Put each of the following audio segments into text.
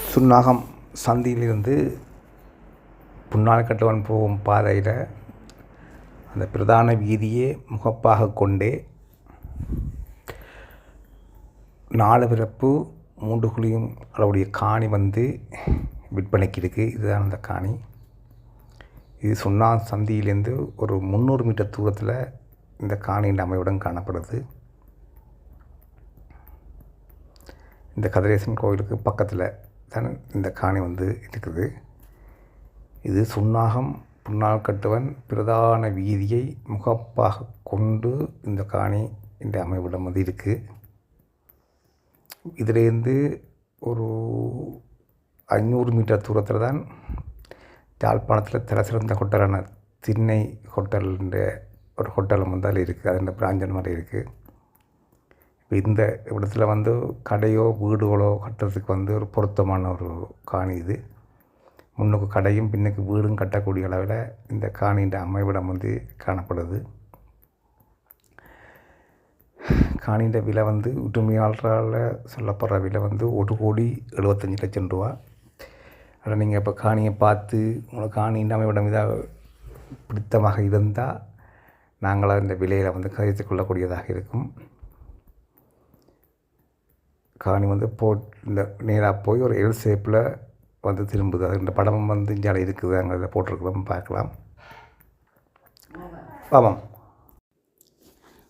சுன்னாகம் சந்தியிலிருந்து புன்னாழ்கட்டுவன் போகும் பாதையில் அந்த பிரதான வீதியே முகப்பாக கொண்டே நாலு பிறப்பு மூன்று குழியும் அளவுடைய காணி வந்து விற்பனைக்கு இருக்குது இதுதான் அந்த காணி. இது சுண்ணா சந்தியிலேருந்து ஒரு முந்நூறு மீட்டர் தூரத்தில் இந்த காணியின் அமைவிடம் காணப்படுது. இந்த கதிரேசன் கோவிலுக்கு பக்கத்தில் தான் இந்த காணி வந்து இருக்குது இது சுன்னாகம் புன்னால் கட்டுவன் பிரதான வீதியை முகப்பாக கொண்டு இந்த காணி இந்த அமைவிடம் வந்து இருக்குது இதிலேருந்து ஒரு ஐநூறு மீட்டர் தூரத்தில் தான் யாழ்ப்பாணத்தில் தலைசிறந்த ஹோட்டலான திண்ணை ஹோட்டல்ன்ற ஒரு ஹோட்டலும் வந்து அதில் இருக்குது அதில் பிராஞ்சன் மாதிரி இருக்குது இந்த இடத்துல வந்து கடையோ வீடுகளோ கட்டுறதுக்கு வந்து ஒரு பொருத்தமான ஒரு காணி இது. முன்னுக்கு கடையும் பின்னுக்கு வீடும் கட்டக்கூடிய அளவில் இந்த காணின்ற அமைவிடம் வந்து காணப்படுது. காணின்ற விலை வந்து உரிமையாளரால் சொல்லப்படுற விலை வந்து ஒரு கோடி எழுபத்தஞ்சி லட்சம் ரூபா. ஆனால் நீங்கள் இப்போ காணியை பார்த்து உங்களுக்கு காணின்ற அமைவிடம் இதாக பிடித்தமாக இருந்தால் நாங்கள் அந்த விலையில் வந்து கழித்து கொள்ளக்கூடியதாக இருக்கும். காணி வந்து போ இந்த நேராக போய் ஒரு எல் ஷேப்பில் வந்து திரும்புது. அது இந்த படம் வந்து இங்கே இருக்குது. அங்கே இதில் போட்டிருக்கிறோம். பார்க்கலாம். பாவம்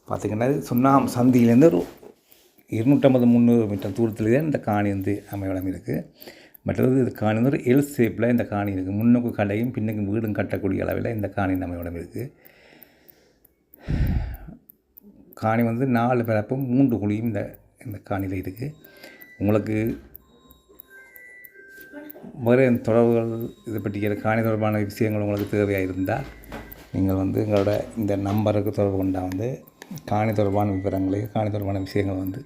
பார்த்திங்கன்னா சுண்ணாம் சந்தியிலேருந்து ஒரு இருநூற்றம்பது முந்நூறு மீட்டர் தூரத்தில் தான் இந்த காணி வந்து அமைவிடம் இருக்குது மற்றது இது காணி வந்து ஒரு எல் ஷேப்பில் இந்த காணி இருக்குது முன்னுக்கு கடையும் பின்னுக்கு வீடும் கட்டக்கூடிய அளவில் இந்த காணி அமைவிடம் இருக்குது காணி வந்து நாலு பிறப்பும் மூன்று குழியும் இந்த இந்த காணியில் இருக்குது உங்களுக்கு வேறு தொடர்புகள் இது பற்றிய காணி தொடர்பான விஷயங்கள் உங்களுக்கு தேவையாக இருந்தால் நீங்கள் வந்து எங்களோட இந்த நம்பருக்கு தொடர்பு கொண்டால் வந்து காணி தொடர்பான விவரங்களை காணி தொடர்பான விஷயங்கள் வந்து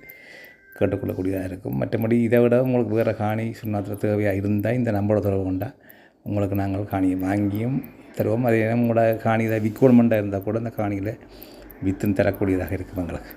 கேட்டுக்கொள்ளக்கூடியதாக இருக்கும். மற்றபடி இதை விட உங்களுக்கு வேறு காணி சுண்ணாத்தில் தேவையாக இருந்தால் இந்த நம்பரோட தொடர்பு கொண்டால் உங்களுக்கு நாங்கள் காணியை வாங்கியும் தருவோம். அதே நேரம் உங்களோட காணியில் விற்கணுமெண்டாக இருந்தால் கூட அந்த காணியில் வித்துன்னு தரக்கூடியதாக இருக்கும் எங்களுக்கு.